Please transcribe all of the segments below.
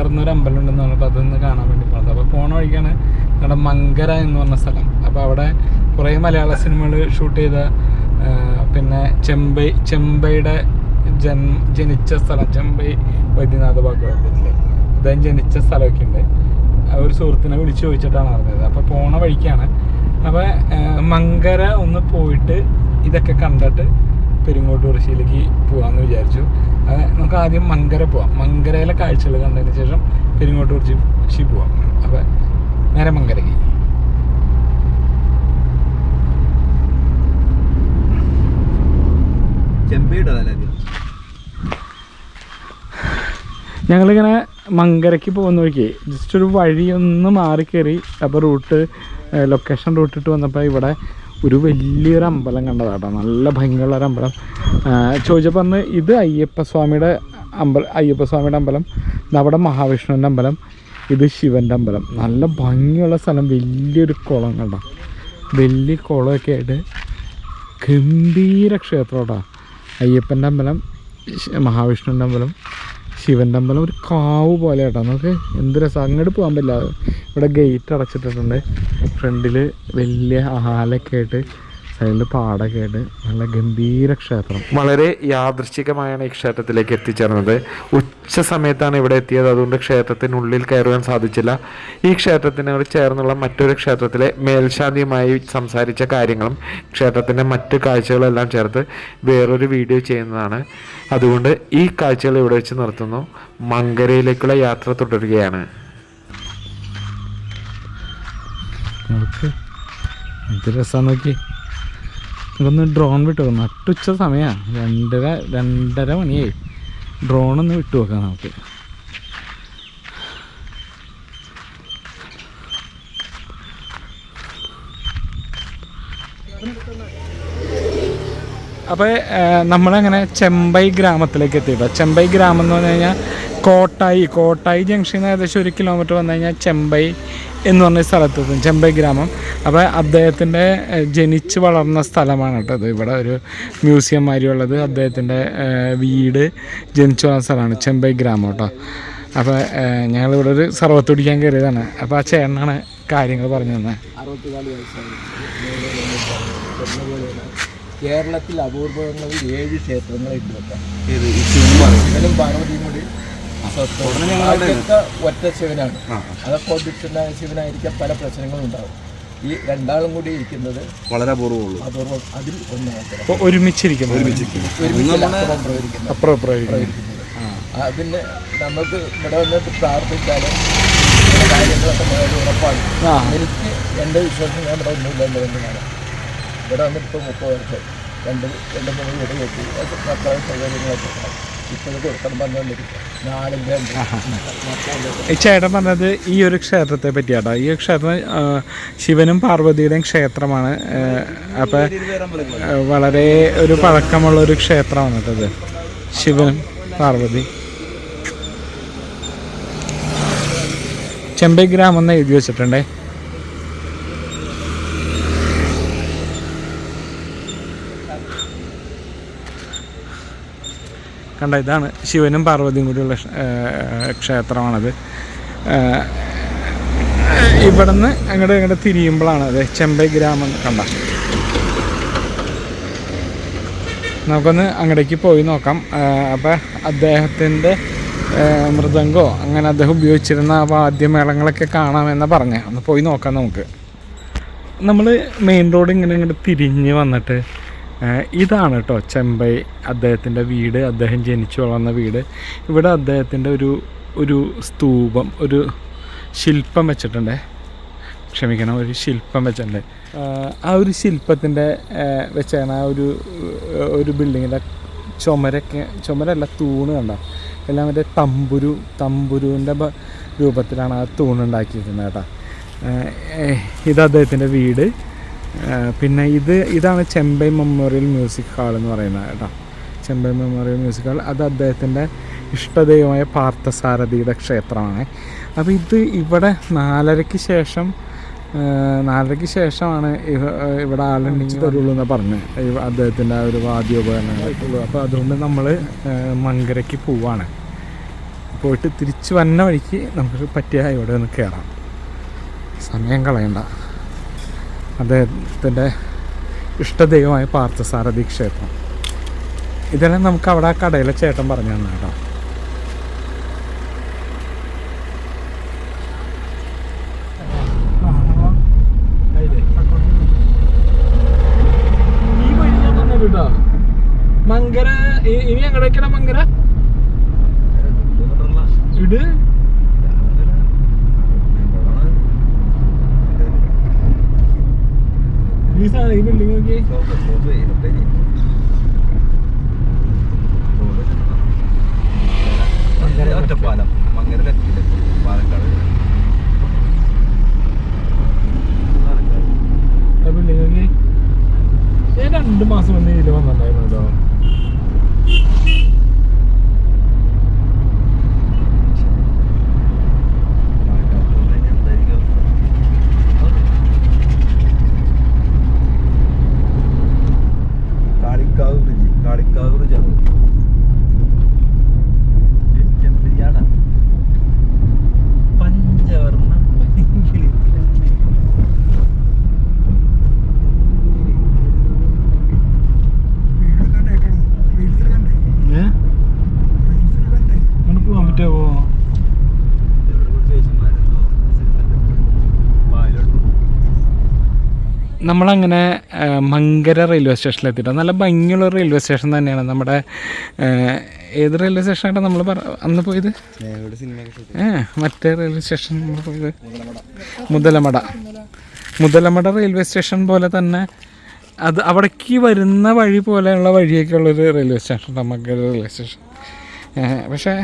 തകർന്നൊരു അമ്പലം ഉണ്ടെന്ന് പറഞ്ഞപ്പോൾ അതൊന്ന് കാണാൻ വേണ്ടി പോണത്. അപ്പോൾ പോണ വഴിക്കാണ് നമ്മുടെ മങ്കര എന്ന് പറഞ്ഞ സ്ഥലം. അപ്പോൾ അവിടെ കുറേ മലയാള സിനിമകൾ ഷൂട്ട് ചെയ്ത പിന്നെ ചെമ്പൈ ചെമ്പൈയുടെ ജൻ ജനിച്ച സ്ഥലം ചെമ്പൈ വൈദ്യനാഥ ഭാഗവതത്തിലെ. അദ്ദേഹം ജനിച്ച സ്ഥലമൊക്കെ ഉണ്ട് ഒരു സുഹൃത്തിനെ വിളിച്ചു ചോദിച്ചിട്ടാണ് അറിഞ്ഞത്. അപ്പോൾ പോണ വഴിക്കാണ്. അപ്പോൾ മങ്കര ഒന്ന് പോയിട്ട് ഇതൊക്കെ കണ്ടിട്ട് പെരിങ്ങോട്ടുകുറിശ്ശിയിലേക്ക് പോകാമെന്ന് വിചാരിച്ചു. അത് നമുക്ക് ആദ്യം മങ്കര പോവാം. മങ്കരയിലെ കാഴ്ചകൾ കണ്ടതിന് ശേഷം പെരിങ്ങോട്ടുകുറിശ്ശി പോവാം. അപ്പോൾ നേരെ മങ്കരയ്ക്ക്. ഞങ്ങളിങ്ങനെ മങ്കരയ്ക്ക് പോകുന്ന വഴിക്ക് ജസ്റ്റ് ഒരു വഴി ഒന്ന് മാറി കയറി അപ്പോൾ റൂട്ട് ലൊക്കേഷൻ റൂട്ടിട്ട് വന്നപ്പോൾ ഇവിടെ ഒരു വലിയൊരു അമ്പലം കണ്ടതാട്ടോ. നല്ല ഭംഗിയുള്ള ഒരു അമ്പലം. ചോദിച്ചപ്പോൾ അന്ന് ഇത് അയ്യപ്പസ്വാമിയുടെ അമ്പലം അയ്യപ്പസ്വാമിയുടെ അമ്പലം അവിടെ മഹാവിഷ്ണുവിന്റെ അമ്പലം ഇത് ശിവന്റെ അമ്പലം. നല്ല ഭംഗിയുള്ള സ്ഥലം വലിയൊരു കുളം കണ്ടോ. വലിയ കുളമൊക്കെ ആയിട്ട് ഗംഭീര ക്ഷേത്രം കേട്ടോ അയ്യപ്പന്റെ അമ്പലം മഹാവിഷ്ണുവിന്റെ അമ്പലം ശിവന്റെ അമ്പലം ഒരു കാവ് പോലെ കേട്ടോ നമുക്ക് എന്ത് രസം അങ്ങോട്ട് പോകാൻ പറ്റില്ല. ഇവിടെ ഗേറ്റ് അടച്ചിട്ടിട്ടുണ്ട്. ഫ്രണ്ടിൽ വലിയ ആലൊക്കെ ആയിട്ട് സൈഡിൽ പാടൊക്കെ ആയിട്ട് നല്ല ഗംഭീര ക്ഷേത്രം. വളരെ യാദൃശ്ചികമായാണ് ഈ ക്ഷേത്രത്തിലേക്ക് എത്തിച്ചേർന്നത്. ഉച്ച സമയത്താണ് ഇവിടെ എത്തിയത്. അതുകൊണ്ട് ക്ഷേത്രത്തിനുള്ളിൽ കയറുവാൻ സാധിച്ചില്ല. ഈ ക്ഷേത്രത്തിനോട് ചേർന്നുള്ള മറ്റൊരു ക്ഷേത്രത്തിലെ മേൽശാന്തിയുമായി സംസാരിച്ച കാര്യങ്ങളും ക്ഷേത്രത്തിന്റെ മറ്റു കാഴ്ചകളെല്ലാം ചേർത്ത് വേറൊരു വീഡിയോ ചെയ്യുന്നതാണ്. അതുകൊണ്ട് ഈ കാഴ്ചകൾ ഇവിടെ വെച്ച് നിർത്തുന്നു. മങ്കരയിലേക്കുള്ള യാത്ര തുടരുകയാണ്. എന്ത് രസമാണ് നോക്കി. നിങ്ങൾക്കൊന്ന് ഡ്രോൺ വിട്ടു നോക്കാം നട്ടുച്ച സമയമാണ് രണ്ടര രണ്ടര മണിയായി. ഡ്രോൺ ഒന്ന് വിട്ടു നോക്കാം നമുക്ക്. അപ്പോൾ നമ്മളങ്ങനെ ചെമ്പൈ ഗ്രാമത്തിലേക്ക് എത്തിയിട്ടോ ചെമ്പൈ ഗ്രാമം എന്ന് പറഞ്ഞു കഴിഞ്ഞാൽ കോട്ടായി. കോട്ടായി നിന്ന് ഏകദേശം ഒരു കിലോമീറ്റർ വന്നു കഴിഞ്ഞാൽ ചെമ്പൈ എന്ന് പറഞ്ഞ സ്ഥലത്തെത്തും ചെമ്പൈ ഗ്രാമം. അപ്പോൾ അദ്ദേഹത്തിന്റെ ജനിച്ചു വളർന്ന സ്ഥലമാണ് കേട്ടോ അത് ഇവിടെ ഒരു മ്യൂസിയം മാതിരിയുള്ളത്. അദ്ദേഹത്തിന്റെ വീട് ജനിച്ചു വളർന്ന സ്ഥലമാണ് ചെമ്പൈ ഗ്രാമം കേട്ടോ. അപ്പോൾ ഞങ്ങളിവിടെ ഒരു സർവത്ത് പിടിക്കാൻ കയറിയതാണ്. അപ്പോൾ ആ ചേട്ടനാണ് കാര്യങ്ങൾ പറഞ്ഞു തന്നെ കേരളത്തിൽ അപൂർവങ്ങളിൽ ഏഴ് ക്ഷേത്രങ്ങളുണ്ട് വെക്കാം ഇത് ശിവനും പാർവതിയും ഒറ്റ ശിവനാണ്. അതൊക്കെ കൊണ്ടിട്ടുണ്ടായ ശിവനായിരിക്കാം പല പ്രശ്നങ്ങളും ഉണ്ടാവും. ഈ രണ്ടാളും കൂടി ഇരിക്കുന്നത് വളരെ അപൂർവമുള്ളൂ. അപൂർവം അതിൽ ഒന്നാമത്തെ പിന്നെ നമുക്ക് ഇവിടെ വന്നിട്ട് പ്രാർത്ഥിച്ചാലും ചില കാര്യങ്ങളൊക്കെ വളരെ ഉറപ്പാണ്. ആ. എനിക്ക് എന്റെ വിശ്വാസം ഞാൻ ഇവിടെ ഒന്നുമില്ല എന്ന് തന്നെയാണ്. ഇവിടെ വന്നിട്ട് ഇപ്പോൾ മുപ്പത് വർഷം. രണ്ട് രണ്ട് മൂന്ന് വീട് കെട്ടി. മക്കളെ സൗകര്യങ്ങളൊക്കെ ചേട്ടൻ പറഞ്ഞത് ഈ ഒരു ക്ഷേത്രത്തെ പറ്റിയാട്ടോ. ഈ ക്ഷേത്രം ശിവനും പാർവതിയുടെയും ക്ഷേത്രമാണ്. അപ്പോൾ വളരെ ഒരു പഴക്കമുള്ള ഒരു ക്ഷേത്രമാണ് അത് ശിവനും പാർവതി. ചെമ്പൈ ഗ്രാമം എന്ന് എഴുതി വെച്ചിട്ടുണ്ടേ. കണ്ട ഇതാണ് ശിവനും പാർവതിയും കൂടിയുള്ള ക്ഷേത്രമാണത്. ഇവിടുന്ന് അങ്ങോട്ട് അങ്ങോട്ട് തിരിയുമ്പോഴാണ് അതെ ചെമ്പൈ ഗ്രാമം കണ്ട. നമുക്കൊന്ന് അങ്ങടേക്ക് പോയി നോക്കാം. അപ്പം അദ്ദേഹത്തിന്റെ മൃദംഗോ അങ്ങനെ അദ്ദേഹം ഉപയോഗിച്ചിരുന്ന ആ വാദ്യമേളങ്ങളൊക്കെ കാണാമെന്ന് പറഞ്ഞേ. ഒന്ന് പോയി നോക്കാം നമുക്ക്. നമ്മൾ മെയിൻ റോഡ് ഇങ്ങനെ ഇങ്ങോട്ട് തിരിഞ്ഞ് വന്നിട്ട് ഇതാണ് കേട്ടോ ചെമ്പൈ അദ്ദേഹത്തിന്റെ വീട്. അദ്ദേഹം ജനിച്ചു വളർന്ന വീട്. ഇവിടെ അദ്ദേഹത്തിന്റെ ഒരു ഒരു സ്തൂപം ഒരു ശില്പം വെച്ചിട്ടുണ്ട്. ക്ഷമിക്കണം ഒരു ശില്പം വെച്ചിട്ടുണ്ട്. ആ ഒരു ശില്പത്തിന്റെ വെച്ചാണ് ആ ഒരു ഒരു ബിൽഡിങ്ങിന്റെ ചുമരൊക്കെ ചുമരല്ല തൂണ് കണ്ട? എല്ലാം മറ്റേ തമ്പുരു തമ്പുരുവിന്റെ രൂപത്തിലാണ് ആ തൂണുണ്ടാക്കിയിരിക്കുന്നത് കേട്ടോ. ഇത് അദ്ദേഹത്തിന്റെ വീട്. പിന്നെ ഇത് ഇതാണ് ചെമ്പൈ മെമ്മോറിയൽ മ്യൂസിക് ഹാൾ എന്ന് പറയുന്നത് കേട്ടോ. Chembai memorial music hall. അത് അദ്ദേഹത്തിന്റെ ഇഷ്ടദൈവമായ പാർത്ഥസാരഥിയുടെ ക്ഷേത്രമാണ്. അപ്പോൾ ഇത് ഇവിടെ നാലരയ്ക്ക് ശേഷം നാലരയ്ക്ക് ശേഷമാണ് ഇവിടെ ആളുണ്ടെങ്കിൽ തരുള്ളൂ എന്നാണ് പറഞ്ഞത് ഇവ- അദ്ദേഹത്തിന്റെ ആ ഒരു വാദ്യോപകരണങ്ങൾ. ഉള്ളൂ അപ്പോൾ അതുകൊണ്ട് നമ്മൾ മങ്കരയ്ക്ക് പോവാണ്. പോയിട്ട് തിരിച്ച് വന്ന വഴിക്ക് നമുക്ക് പറ്റിയ ഇവിടെ ഒന്ന് കയറാം സമയം കളയണ്ട. അദ്ദേഹത്തിന്റെ ഇഷ്ടദൈവമായ പാർത്ഥസാരഥി ക്ഷേത്രം. ഇതെല്ലാം നമുക്ക് അവിടെ ആ കടയിലെ ചേട്ടൻ പറഞ്ഞു തന്നെ കേട്ടോ. മങ്കര ഇനി എങ്ങടേക്കാണ് മങ്കര? ഇട്. സാധനം ഈ ബിൽഡിംഗ് നോക്കി ഒറ്റപ്പാലം. മങ്ങര പാലക്കാട്. ആ ബിൽഡിംഗ് നോക്കി ഞാൻ രണ്ട് മാസം മുന്നേ ഇതിൽ വന്നിട്ടുണ്ടായിരുന്നല്ലോ കാളിക്കാവ് ബ്രിഡ്ജ് കാളിക്കാവ് ബ്രിഡ്ജാണ് പഞ്ചവർണ ഏ അങ്ങോട്ട് പോകാൻ പറ്റുമോ നമ്മളങ്ങനെ മങ്കര റെയിൽവേ സ്റ്റേഷനിലെത്തിയിട്ട് നല്ല ഭംഗിയുള്ള റെയിൽവേ സ്റ്റേഷൻ തന്നെയാണ് നമ്മുടെ ഏത് റെയിൽവേ സ്റ്റേഷനായിട്ട് നമ്മൾ പറ അന്ന് പോയത്? ഏ മറ്റേ റെയിൽവേ സ്റ്റേഷൻ നമ്മൾ പോയത്? മുതലമട. മുതലമട റെയിൽവേ സ്റ്റേഷൻ പോലെ തന്നെ അത് അവിടേക്ക് വരുന്ന വഴി പോലെയുള്ള വഴിയൊക്കെ ഉള്ളൊരു railway station Mankara railway station പക്ഷേ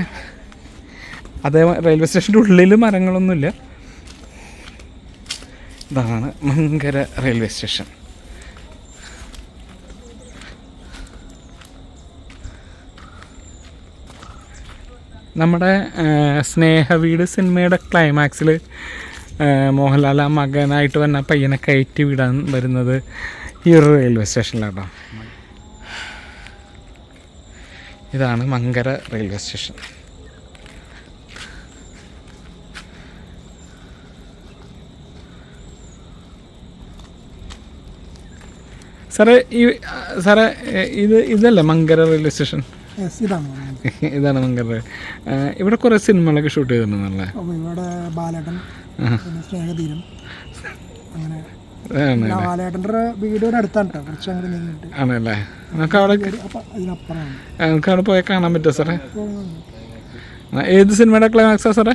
അതേ റെയിൽവേ സ്റ്റേഷന്റെ ഉള്ളിൽ മരങ്ങളൊന്നുമില്ല. ഇതാണ് മങ്കര റെയിൽവേ സ്റ്റേഷൻ. നമ്മുടെ സ്നേഹവീട് സിനിമയുടെ ക്ലൈമാക്സിൽ മോഹൻലാൽ ആ മകനായിട്ട് വന്ന പയ്യനെ കയറ്റി വിടാൻ വരുന്നത് ഈ ഒരു റെയിൽവേ സ്റ്റേഷനിലാട്ടോ. ഇതാണ് മങ്കര റെയിൽവേ സ്റ്റേഷൻ. സാറേ ഈ സാറേ ഇത് ഇതല്ലേ മങ്കര റെയിൽവേ സ്റ്റേഷൻ? ഇതാണ് ഇതാണ് മങ്കര ഇവിടെ കുറേ സിനിമകളൊക്കെ ഷൂട്ട് ചെയ്തിട്ടുണ്ടല്ലേ ഇവിടെ ബാലേട്ടൻ സ്നേഹതീരം അങ്ങനെ. ആണ് പിന്നെ ബാലേട്ടന്റെ വീട് ഇവിടെ അടുത്താണ് കുറച്ച് അങ്ങോട്ട് നീങ്ങിയിട്ട്. ആണല്ലേ. നമുക്ക് അവിടെ അപ്പം അതിനപ്പുറമാണ് ആ, നമുക്ക് അവിടെ പോയാൽ കാണാൻ പറ്റുമോ സാറേ? ഏത് സിനിമയുടെ ക്ലൈമാക്സാ സാറേ?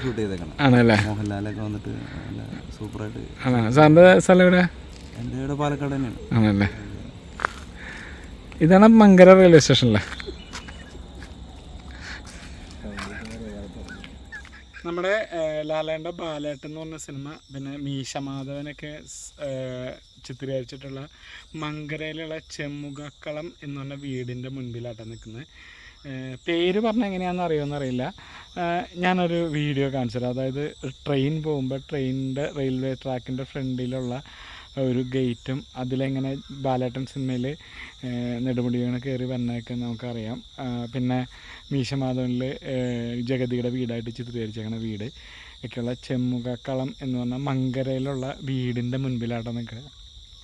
ഷൂട്ട് ചെയ്തേക്കണം. ആണല്ലേ. മോഹൻലാലൊക്കെ വന്നിട്ട് നല്ല സൂപ്പറായിട്ട്. ആണോ? സാറിന്റെ സ്ഥലം എവിടെ? എന്റെ ഇവിടെ പാലക്കാട് തന്നെയാണ്. ആണല്ലേ. ഇതാണ് മങ്കര റെയിൽവേ സ്റ്റേഷനിലെ നമ്മുടെ ലാലേണ്ട ബാലേട്ടൻ എന്ന് പറഞ്ഞ സിനിമ പിന്നെ മീശ മാധവനൊക്കെ ചിത്രീകരിച്ചിട്ടുള്ള മങ്കരയിലുള്ള ചെമ്മുകക്കളം എന്ന് പറഞ്ഞ വീടിന്റെ മുൻപിലാട്ടാണ് നിൽക്കുന്നത്. പേര് പറഞ്ഞാൽ എങ്ങനെയാണെന്ന് അറിയുമെന്ന് അറിയില്ല. ഏഹ് ഞാനൊരു വീഡിയോ കാണിച്ചു തരാം അതായത് ട്രെയിൻ പോകുമ്പോൾ ട്രെയിനിന്റെ റെയിൽവേ ട്രാക്കിന്റെ ഫ്രണ്ടിലുള്ള ഒരു ഗേറ്റും അതിലെങ്ങനെ ബാലേട്ടൻ സിനിമയിൽ നെടുമുടി കയറി വന്നതൊക്കെ നമുക്കറിയാം. പിന്നെ മീശമാധവനിൽ ജഗതിയുടെ വീടായിട്ട് ചിത്രീകരിച്ചേക്കണ വീട്. ഒക്കെയുള്ള ചെമ്മുകക്കളം എന്ന് പറഞ്ഞാൽ മങ്കരയിലുള്ള വീടിന്റെ മുൻപിലാട്ടോ നിൽക്കുക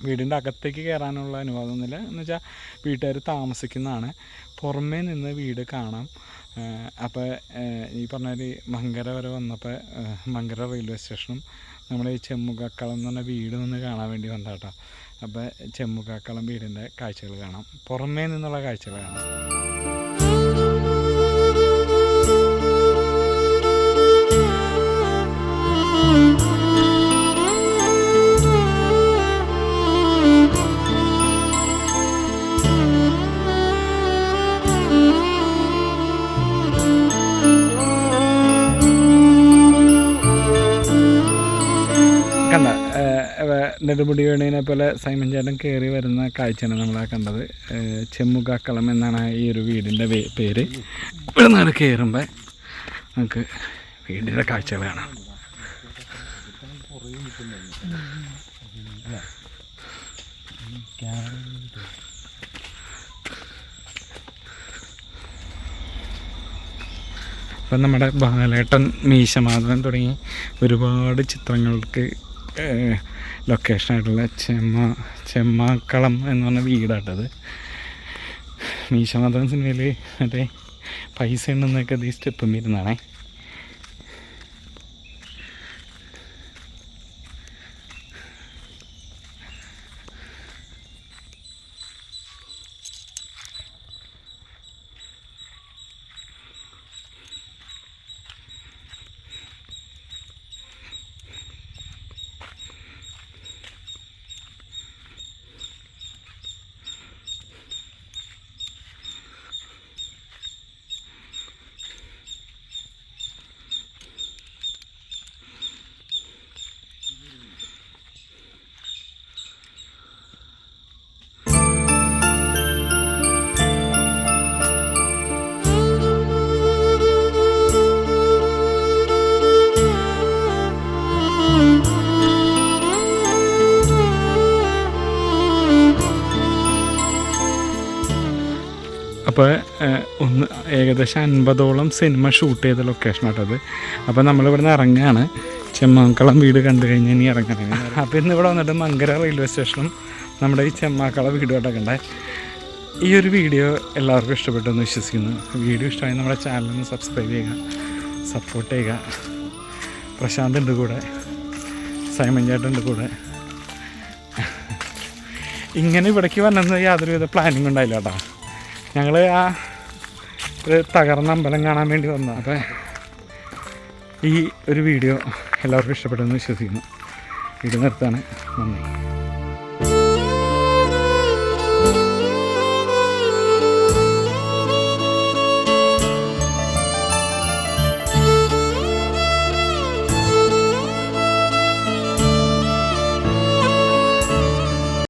വീടിന്റെ അകത്തേക്ക് കയറാനുള്ള അനുവാദമൊന്നുമില്ല എന്ന് വെച്ചാൽ വീട്ടുകാർ താമസിക്കുന്നതാണ്. പുറമേ നിന്ന് വീട് കാണാം. അപ്പോൾ ഈ പറഞ്ഞ മങ്കര വരെ വന്നപ്പോൾ മങ്കര റെയിൽവേ സ്റ്റേഷനും നമ്മുടെ ഈ ചെമ്മുകക്കളം എന്ന് പറഞ്ഞ വീട് ഒന്ന് കാണാൻ വേണ്ടി വന്നതാട്ടോ. അപ്പോൾ ചെമ്മുകക്കളം വീടിന്റെ കാഴ്ചകൾ കാണാം. പുറമേ നിന്നുള്ള കാഴ്ചകൾ കാണാം. നെടുമുടി വേണുവിനെ പോലെ സൈമൻ ചേട്ടൻ കയറി വരുന്ന കാഴ്ചയാണ് നമ്മളാ കണ്ടത്. ചെമ്മുകാക്കളം എന്നാണ് ഈ ഒരു വീടിന്റെ പേര്. ഇവിടെ നിന്ന് കയറുമ്പോൾ നമുക്ക് വീടിന്റെ കാഴ്ചകൾ കാണാം. ഇപ്പം നമ്മുടെ ബാലേട്ടൻ മീശമാധവൻ തുടങ്ങി ഒരുപാട് ചിത്രങ്ങൾക്ക് ലൊക്കേഷനായിട്ടുള്ള ചെമ്മ ചെമ്മാക്കളം എന്ന് പറഞ്ഞ വീടാട്ടത് മീശമാധവൻ സിനിമയിൽ മറ്റേ പൈസ ഉണ്ടെന്നൊക്കെ ഈ സ്റ്റെപ്പും ഇരുന്നാണേ അപ്പോൾ ഒന്ന് ഏകദേശം അൻപതോളം സിനിമ ഷൂട്ട് ചെയ്ത ലൊക്കേഷനാട്ടത് അപ്പോൾ നമ്മളിവിടെ നിന്ന് ഇറങ്ങുകയാണ് ചെമ്മാക്കളം വീട് കണ്ടു കഴിഞ്ഞാൽ ഇനി ഇറങ്ങണം അപ്പോൾ ഇന്ന് ഇവിടെ വന്നിട്ട് മങ്കര റെയിൽവേ സ്റ്റേഷനും നമ്മുടെ ഈ ചെമ്മാക്കള വീട് കണ്ടേ. ഈ ഒരു വീഡിയോ എല്ലാവർക്കും ഇഷ്ടപ്പെട്ടെന്ന് വിശ്വസിക്കുന്നു. വീഡിയോ ഇഷ്ടമായി നമ്മുടെ ചാനലൊന്ന് സബ്സ്ക്രൈബ് ചെയ്യുക സപ്പോർട്ട് ചെയ്യുക. പ്രശാന്ത് ഉണ്ട് കൂടെ സൈമൻ ചേട്ടന്റെ കൂടെ. ഇങ്ങനെ ഇവിടേക്ക് വന്നെന്ന് യാതൊരുവിധ പ്ലാനിങ് ഉണ്ടായില്ല കേട്ടോ. ഞങ്ങൾ ആ ഒരു തകർന്ന അമ്പലം കാണാൻ വേണ്ടി വന്നു. അപ്പോൾ ഈ ഒരു വീഡിയോ എല്ലാവർക്കും ഇഷ്ടപ്പെട്ടെന്ന് വിശ്വസിക്കുന്നു. വീഡിയോ നിർത്താണ് നന്ദി.